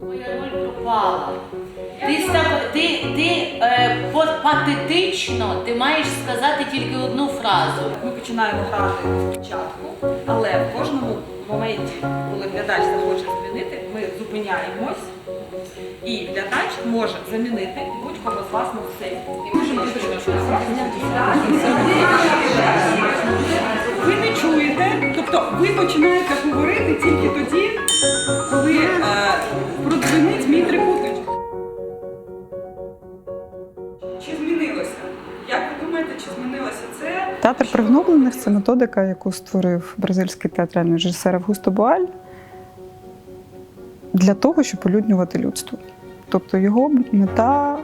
Твоя роль пропала. Ти е, патетично ти маєш сказати тільки одну фразу. Ми починаємо грати спочатку, але в кожному моменті, коли глядач захоче змінити, ми зупиняємось, і глядач може замінити будь-кого з вас на сцені. І можемо Ви не чуєте, тобто ви починаєте говорити тільки тоді, коли е, продзвонить мій трикутничок. Чи змінилося? Як ви думаєте, чи змінилося це? Театр пригноблених це методика, яку створив бразильський театральний режисер Августо Буаль для того, щоб улюднювати людство. Тобто його мета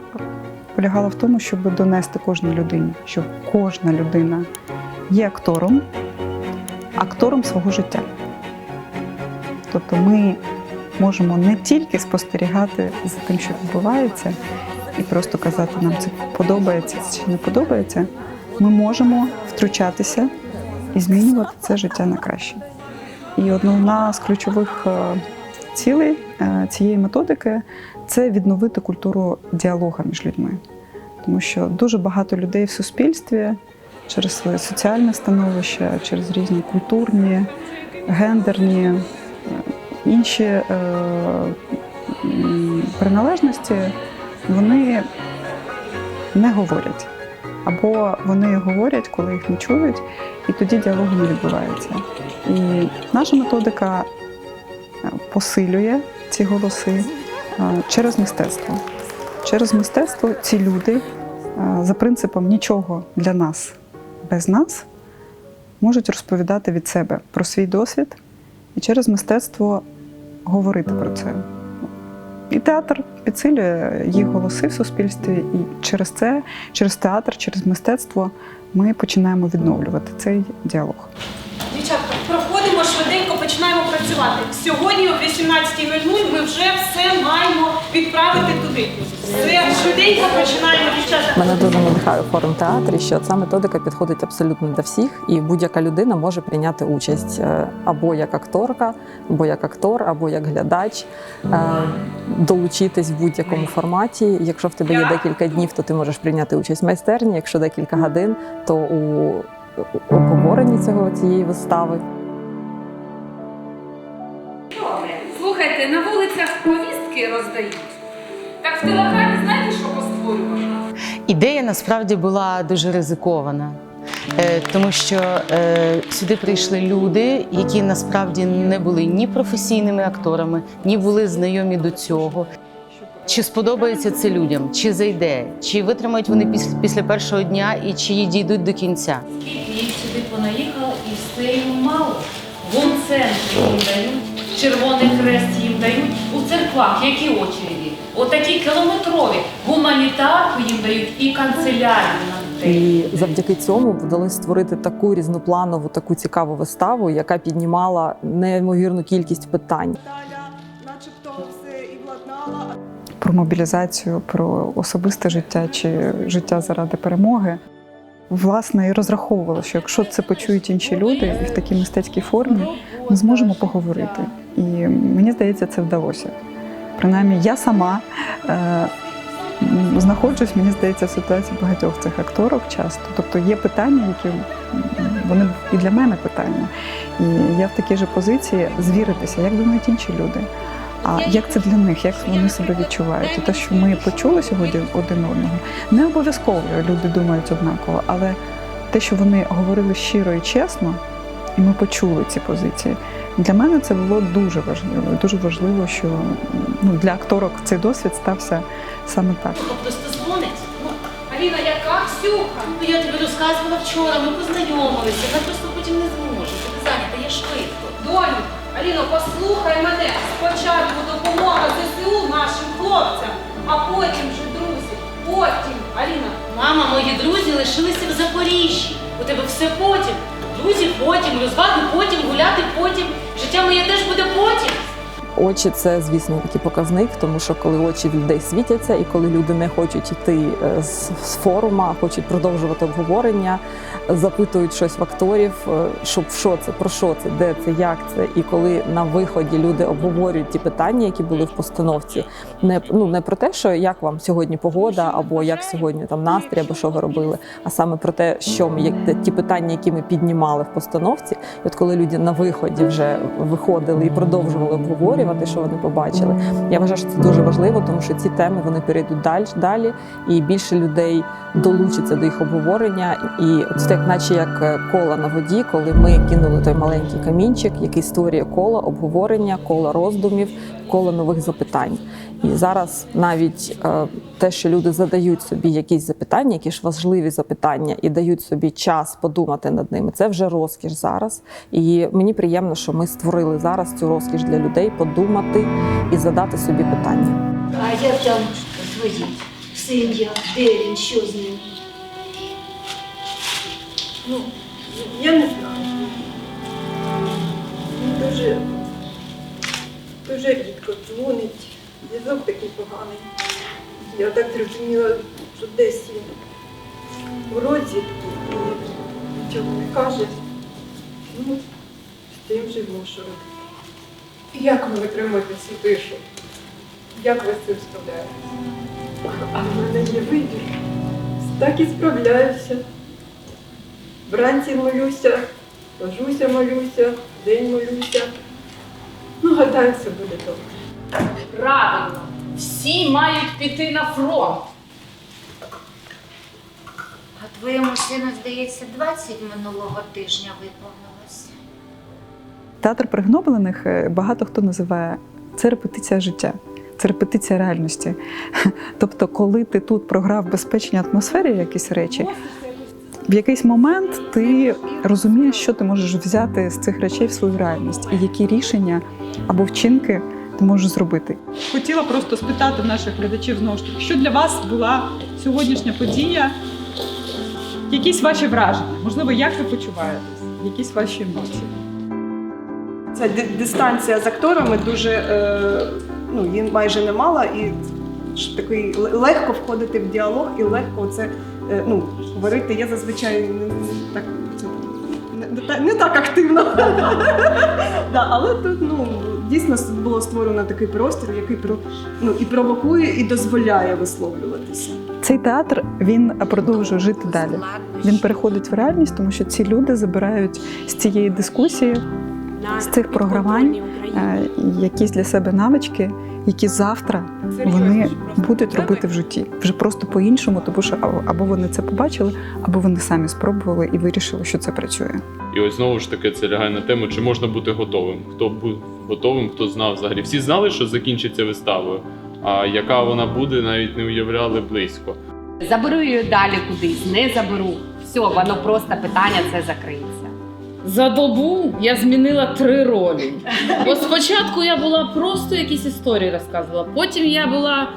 полягала в тому, щоб донести кожній людині, що кожна людина є актором, актором свого життя. Тобто ми можемо не тільки спостерігати за тим, що відбувається, і просто казати, нам це подобається чи не подобається. Ми можемо втручатися і змінювати це життя на краще. І одна з ключових е, цілей е, цієї методики це відновити культуру діалогу між людьми. Тому що дуже багато людей в суспільстві через своє соціальне становище, через різні культурні, гендерні, е, інші е, приналежності, вони не говорять. Або вони говорять, коли їх не чують, і тоді діалогу не відбувається. І наша методика посилює ці голоси е, через мистецтво. Через мистецтво ці люди е, за принципом нічого для нас без нас можуть розповідати від себе про свій досвід і через мистецтво говорити про це. І театр підсилює їх голоси в суспільстві, і через це, через театр, через мистецтво ми починаємо відновлювати цей діалог. Починаємо працювати. Сьогодні о 18.00 ми вже все маємо відправити туди. Все швиденько починаємо, дівчата. Мене дуже надихає форум театрі, що ця методика підходить абсолютно для всіх, і будь-яка людина може прийняти участь е, або як акторка, або як актор, або як глядач, е, долучитись в будь-якому форматі. Якщо в тебе є декілька днів, то ти можеш прийняти участь в майстерні. Якщо декілька годин, то у у обговоренні цього цієї вистави. Повістки роздають. Так в телеграмі знаєте, що постворювано? Ідея насправді була дуже ризикована, Е, тому що е, сюди прийшли люди, які насправді не були ні професійними акторами, ні були знайомі до цього. Чи сподобається це людям, чи зайде, чи витримають вони після, після першого дня і чи дійдуть до кінця. Скільки їх сюди понаїхало, і все їм мало. Вон центри їм дають, Червоний хрест їм дають у церквах, які очереді. Отакі кілометрові. Гуманітарку їм дають і канцелярію нам. І завдяки цьому вдалося створити таку різнопланову, таку цікаву виставу, яка піднімала неймовірну кількість питань. Начебто, все і владнала, Про мобілізацію, про особисте життя чи життя заради перемоги. Власне, і розраховувала, що якщо це почують інші люди і в такій мистецькій формі, ми зможемо поговорити. І мені здається, це вдалося. Принаймні, я сама е, знаходжусь, мені здається, в ситуації багатьох цих акторок часто. Тобто є питання, які вони і для мене питання. І я в такій же позиції звіритися, як думають інші люди. А як це для них, як вони себе відчувають? І те, що ми почули сьогодні один одного, не обов'язково люди думають однаково, але те, що вони говорили щиро і чесно, і ми почули ці позиції. Для мене це було дуже важливо. Дуже важливо, що ну, для акторок цей досвід стався саме так. Просто дзвонить. Ну, Аліна, яка Ксюха? ну, я тобі розказувала вчора, ми познайомилися. Вона просто потім не зможе. Ти зайнята, я швидко. Доню, Аліно, послухай мене. Спочатку допомога ЗСУ нашим хлопцям, а потім вже друзі. Потім, Аліна. Мама, мої друзі лишилися в Запоріжжі. У тебе все потім. Друзі потім, розваги потім, гуляти потім. Життя моє теж буде потім. Очі це, звісно, такий показник, тому що коли очі людей світяться, і коли люди не хочуть йти е, з, форума, хочуть продовжувати обговорення, запитують щось в акторів, е, щоб що це, про що це, де це, як це. І коли на виході люди обговорюють ті питання, які були в постановці, не ну не про те, що як вам сьогодні погода, або як сьогодні там настрій, або що ви робили, а саме про те, що ми як ті питання, які ми піднімали в постановці. І от коли люди на виході вже виходили і продовжували обговорювати, що вони побачили. Я вважаю, що це дуже важливо, тому що ці теми вони перейдуть далі, далі і більше людей долучиться до їх обговорення. І це як наче як е, кола на воді, коли ми кинули той маленький камінчик, який створює коло обговорення, коло роздумів, коло нових запитань. І зараз навіть е, те, що люди задають собі якісь запитання, які ж важливі запитання, і дають собі час подумати над ними, це вже розкіш зараз. І мені приємно, що ми створили зараз цю розкіш для людей подумати і задати собі питання. А як там твої син, де він, що з ним? Ну, я не знаю. Дуже, дуже рідко дзвонить. Зв'язок такий поганий. Я так зрозуміла, що десь він у році нічого не каже. Ну, з тим живу, що робити. Як ви витримуєте цю тишу? Як ви з цим справляєтесь? А в мене є вибір. Так і справляюся. Вранці молюся, ложуся, молюся, день молюся. Ну, гадаю, все буде добре. Правильно, всі мають піти на фронт. А твоєму сину, здається, 20 минулого тижня виповнилось. Театр пригноблених е, багато хто називає це репетиція життя, це репетиція реальності. Тобто, коли ти тут програв в безпечній атмосфері якісь речі, в якийсь момент ти розумієш, що ти можеш взяти з цих речей в свою реальність, і які рішення або вчинки ти можеш зробити. Хотіла просто спитати наших глядачів знову ж таки, що для вас була сьогоднішня подія? Якісь ваші враження? Можливо, як ви почуваєтесь? Якісь ваші емоції? Ця дистанція з акторами дуже е, ну, її майже не мала, і такий легко входити в діалог і легко це е, ну, говорити. Я зазвичай не, так не, не, так- активно. да, але тут ну, дійсно було створено такий простір, який ну, і провокує, і дозволяє висловлюватися. Цей театр він продовжує жити далі. Він переходить в реальність, тому що ці люди забирають з цієї дискусії, з цих програвань е, якісь для себе навички, які завтра вони будуть робити в житті вже просто по-іншому, тому що або- або вони це побачили, або вони самі спробували і вирішили, що це працює. І ось знову ж таки це лягає на тему, чи можна бути готовим. Хто був готовим, хто знав взагалі. Всі знали, що закінчиться виставою, а яка вона буде, навіть не уявляли близько. Заберу її далі кудись, не заберу. Все, воно просто питання це закриється. За добу я змінила три ролі. Бо спочатку я була просто якісь історії розказувала. Потім я була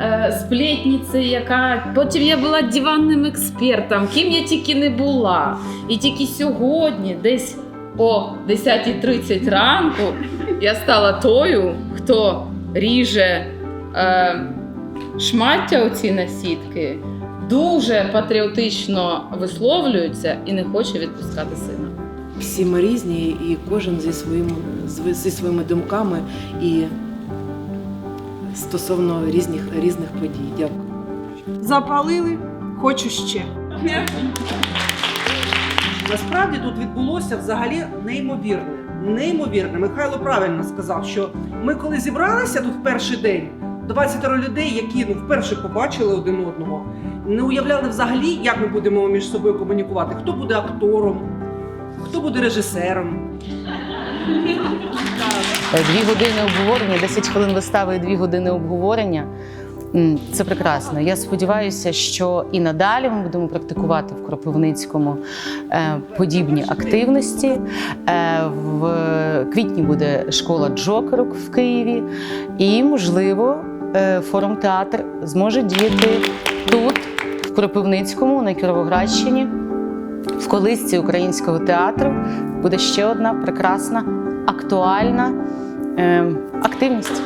е, сплетницею, яка потім я була диванним експертом, ким я тільки не була. І тільки сьогодні, десь о 10.30 ранку, я стала тою, хто ріже е, шмаття оці насідки, дуже патріотично висловлюється і не хоче відпускати сина. Всі ми різні, і кожен зі своїм зі зі своїми думками і стосовно різних різних подій. Дякую. Запалили, хочу ще. Насправді тут відбулося взагалі неймовірне. Неймовірне. Михайло правильно сказав, що ми коли зібралися тут в перший день, 20 людей, які ну вперше побачили один одного, не уявляли взагалі, як ми будемо між собою комунікувати. Хто буде актором, хто буде режисером. Е, Дві години обговорення, 10 хвилин вистави і дві години обговорення. Це прекрасно. Я сподіваюся, що і надалі ми будемо практикувати в Кропивницькому е, подібні активності. Е, В квітні буде школа джокерок в Києві, і, можливо, форум театр зможе діяти тут, в Кропивницькому, на Кіровоградщині, в колисці українського театру. Буде ще одна прекрасна, актуальна е, активність.